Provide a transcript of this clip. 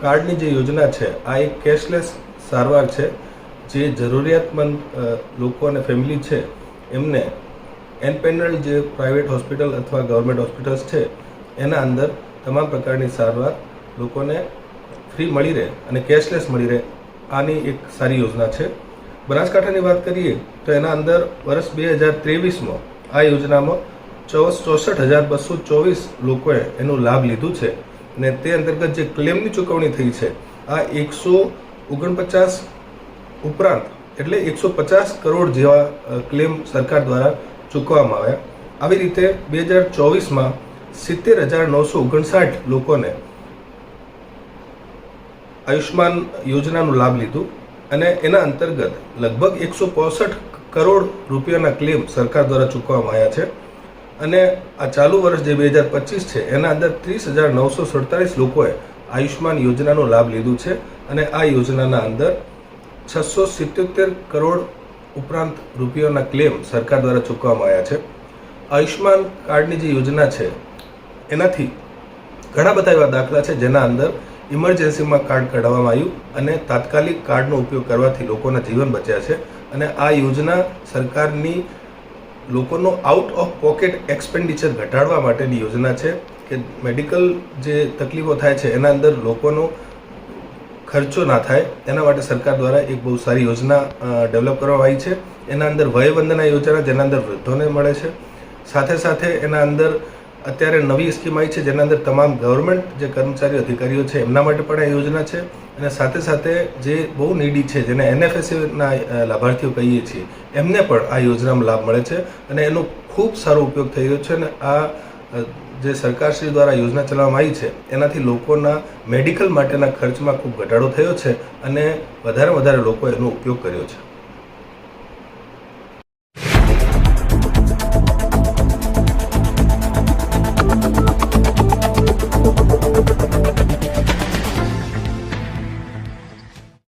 કાર્ડની જે યોજના છે, આ એક કેશલેસ સારવાર છે, જે જરૂરિયાતમંદ લોકો અને ફેમિલી છે, એમને એનપેનલ જે પ્રાઇવેટ હોસ્પિટલ અથવા ગવર્મેન્ટ હોસ્પિટલ્સ છે, એના અંદર તમામ પ્રકારની સારવાર લોકોને ફ્રી મળી રહે અને કેશલેસ મળી રહે, આની એક સારી યોજના છે. બનાસકાંઠાની વાત કરીએ તો એના અંદર વર્ષ બે હજાર ત્રેવીસમાં આ યોજનામાં ચોસઠ હજાર બસો ચોવીસ લોકોએ એનો લાભ લીધું છે અને તે અંતર્ગત જે ક્લેમની ચૂકવણી થઈ છે, આ એકસો ઓગણપચાસ ઉપરાંત એટલે એકસો પચાસ કરોડ જેવા ક્લેમ સરકાર દ્વારા ચૂકવવામાં આવ્યા. આવી રીતે બે હજાર ચોવીસમાં સિત્તેર હજાર નવસો ઓગણસાઠ લોકોને આયુષ્માન યોજનાનો લાભ લીધું અને એના અંતર્ગત લગભગ એકસો પોસઠ કરોડ રૂપિયાના ક્લેમ સરકાર દ્વારા ચૂકવવામાં આવ્યા છે. અને આ ચાલુ વર્ષ જે બે હજાર પચીસ છે, એના અંદર ત્રીસ હજાર નવસો સડતાલીસ લોકોએ આયુષ્માન યોજનાનો લાભ લીધું છે અને આ યોજનાના અંદર છસો સિત્યોતેર કરોડ ઉપરાંત રૂપિયાના ક્લેમ સરકાર દ્વારા ચૂકવવામાં આવ્યા છે. આયુષ્માન કાર્ડની જે યોજના છે, એનાથી ઘણા બધા એવા દાખલા છે જેના અંદર ઇમરજન્સીમાં કાર્ડ કઢાવવામાં આવ્યું અને તાત્કાલિક કાર્ડનો ઉપયોગ કરવાથી લોકોના જીવન બચ્યા છે અને આ યોજના સરકારની લોકોનો આઉટ ઓફ પોકેટ એક્સપેન્ડિચર ઘટાડવા માટેની યોજના છે કે મેડિકલ જે તકલીફો થાય છે, એના અંદર લોકોનો ખર્ચો ના થાય, એના માટે સરકાર દ્વારા એક બહુ સારી યોજના ડેવલપ કરવામાં આવી છે. એના અંદર વયવંદના યોજના, જેના અંદર વૃદ્ધોને મળે છે. સાથે સાથે એના અંદર અત્યારે નવી સ્કીમ આવી છે, જેના અંદર તમામ ગવર્મેન્ટ જે કર્મચારી, અધિકારીઓ છે, એમના માટે પણ આ યોજના છે. અને સાથે સાથે જે બહુ નીડી છે, જેને એનએફએસના લાભાર્થીઓ કહીએ છીએ, એમને પણ આ યોજનામાં લાભ મળે છે. અને એનો ખૂબ સારો ઉપયોગ થઈ રહ્યો છે અને આ જે સરકારશ્રી દ્વારા યોજના ચલાવવામાં આવી છે, એનાથી લોકોના મેડિકલ માટેના ખર્ચમાં ખૂબ ઘટાડો થયો છે અને વધારે વધારે લોકો એનો ઉપયોગ કર્યો છે.